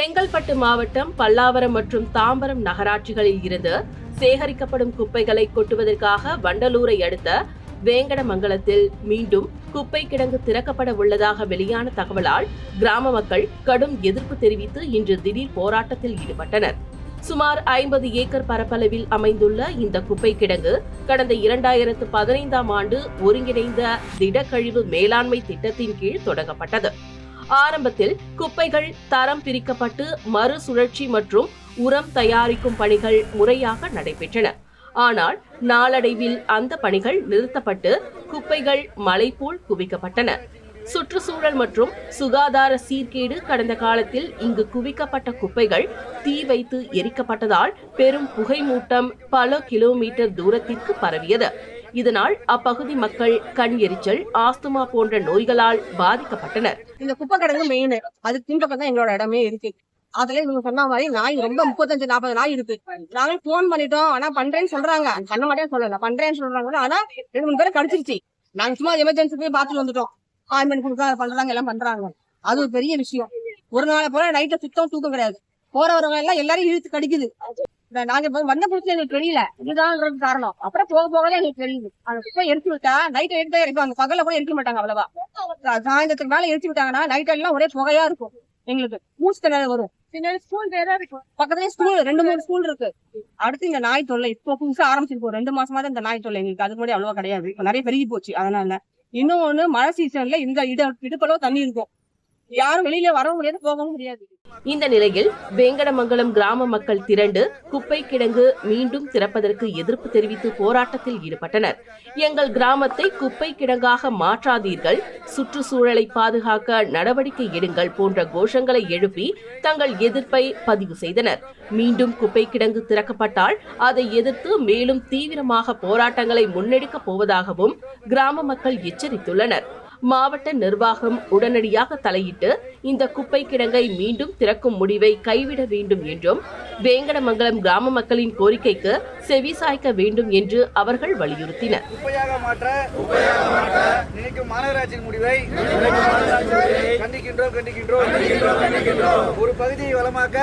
செங்கல்பட்டு மாவட்டம் பல்லாவரம் மற்றும் தாம்பரம் நகராட்சிகளில் இருந்து சேகரிக்கப்படும் குப்பைகளை கொட்டுவதற்காக வண்டலூரை அடுத்த வேங்கடமங்கலத்தில் மீண்டும் குப்பை கிடங்கு திறக்கப்பட உள்ளதாக வெளியான தகவலால் கிராம மக்கள் கடும் எதிர்ப்பு தெரிவித்து இன்று திடீர் போராட்டத்தில் ஈடுபட்டனர். சுமார் ஐம்பது ஏக்கர் பரப்பளவில் அமைந்துள்ள இந்த குப்பை கிடங்கு கடந்த இரண்டாயிரத்து பதினைந்தாம் ஆண்டு ஒருங்கிணைந்த திடக்கழிவு மேலாண்மை திட்டத்தின் கீழ் தொடங்கப்பட்டது. ஆரம்பத்தில் குப்பைகள் தரம் பிரிக்கப்பட்டு மறுசுழற்சி மற்றும் உரம் தயாரிக்கும் பணிகள் முறையாக நடைபெற்றன. ஆனால் நாளடைவில் அந்த பணிகள் நிறுத்தப்பட்டு குப்பைகள் மலை போல் குவிக்கப்பட்டன. சுற்றுச்சூழல் மற்றும் சுகாதார சீர்கேடு கடந்த காலத்தில் இங்கு குவிக்கப்பட்ட குப்பைகள் தீ வைத்து எரிக்கப்பட்டதால் பெரும் புகை மூட்டம் பல கிலோமீட்டர் தூரத்திற்கு பரவியது. இதனால் அப்பகுதி மக்கள் கண் எரிச்சல் ஆஸ்துமா போன்ற நோய்களால் பாதிக்கப்பட்டனர். இந்த குப்பை கிடங்கு மெயின் அது பின்பக்கம் தான் எங்களோட இடமே இருக்கு. அதுல இவங்க சொன்ன மாதிரி நாய் ரொம்ப முப்பத்தஞ்சு நாற்பது நாய் இருக்கு. நாங்க போன் பண்ணிட்டோம். ஆனா பண்றேன்னு சொல்றாங்க. பண்ண மாட்டேன்னு சொல்லல. பண்றேன்னு சொல்றாங்க ஆனா ரெண்டு மூணு பேரை கடிச்சிருச்சு. நாங்க சும்மா எமர்ஜென்சி போய் பாத்துட்டு வந்துட்டோம். ஆயின்மெண்ட் கொடுக்குறாங்க பண்றாங்க எல்லாம் பண்றாங்க. அது ஒரு பெரிய விஷயம். ஒரு நாளை போல நைட்டை சுத்தம் தூக்கம் கிடையாது. போற வரவங்க எல்லாம் எல்லாரும் இழுத்து கடிக்குது. நாங்க வந்த புதுசுல எங்களுக்கு தெரியல. இதுதான் காரணம். அப்புறம் போக போகவே எங்களுக்கு தெரியுது. அந்த குப்பை எரிச்சு விட்டா நைட் எடுத்தா எரிப்பாங்க. பகல்ல கூட எரிக்க மாட்டாங்க அவ்வளவா. சாயந்தரத்துக்கு மேல எரிச்சு விட்டாங்கன்னா நைட் எல்லாம் ஒரே புகையா இருக்கும். எங்களுக்கு மூச்சு திணறல் வரும். ஸ்கூல் வேற இருக்கும் பக்கத்துலயே ஸ்கூல் ரெண்டு மூணு ஸ்கூல் இருக்கு. அடுத்து இந்த நாய் தொல்லை. இப்போ புதுசா ஆரம்பிச்சிருக்கோம். ரெண்டு மாசமா தான் இந்த நாய் தொல்லை எங்களுக்கு. அதுக்கு முன்னாடி அவ்வளவா கிடையாது. இப்ப நிறைய பெருகி போச்சு. அதனால. இன்னொன்னு மழை சீசன்ல இந்த இட இடுப்பளவு தண்ணி இருக்கும். யாரும் வெளியில வரவும் முடியாது போகவும் முடியாது. இந்த நிலையில் வேங்கடமங்கலம் கிராம மக்கள் திரண்டு குப்பை கிடங்கு மீண்டும் திறப்பதற்கு எதிர்ப்பு தெரிவித்து போராட்டத்தில் ஈடுபட்டனர். எங்கள் கிராமத்தை குப்பை கிடங்காக மாற்றாதீர்கள். சுற்றுச்சூழலை பாதுகாக்க நடவடிக்கை எடுங்கள் போன்ற கோஷங்களை எழுப்பி தங்கள் எதிர்ப்பை பதிவு செய்தனர். மீண்டும் குப்பை கிடங்கு திறக்கப்பட்டால் அதை எதிர்த்து மேலும் தீவிரமாக போராட்டங்களை முன்னெடுக்கப் போவதாகவும் கிராம மக்கள் எச்சரித்துள்ளனர். மாவட்ட நிர்வாகம் உடனடியாக தலையிட்டு இந்த குப்பை கிடங்கை மீண்டும் திறக்கும் முடிவை கைவிட வேண்டும் என்றும் வேங்கடமங்கலம் கிராம மக்களின் கோரிக்கைக்கு செவிசாய்க்க வேண்டும் என்று அவர்கள் வலியுறுத்தினர். குப்பையாக மாற்ற நினைக்கும் மாநகராட்சியின் முடிவை கண்டிக்கின்றோம் கண்டிக்கின்றோம். ஒரு பகுதியை வளமாக்க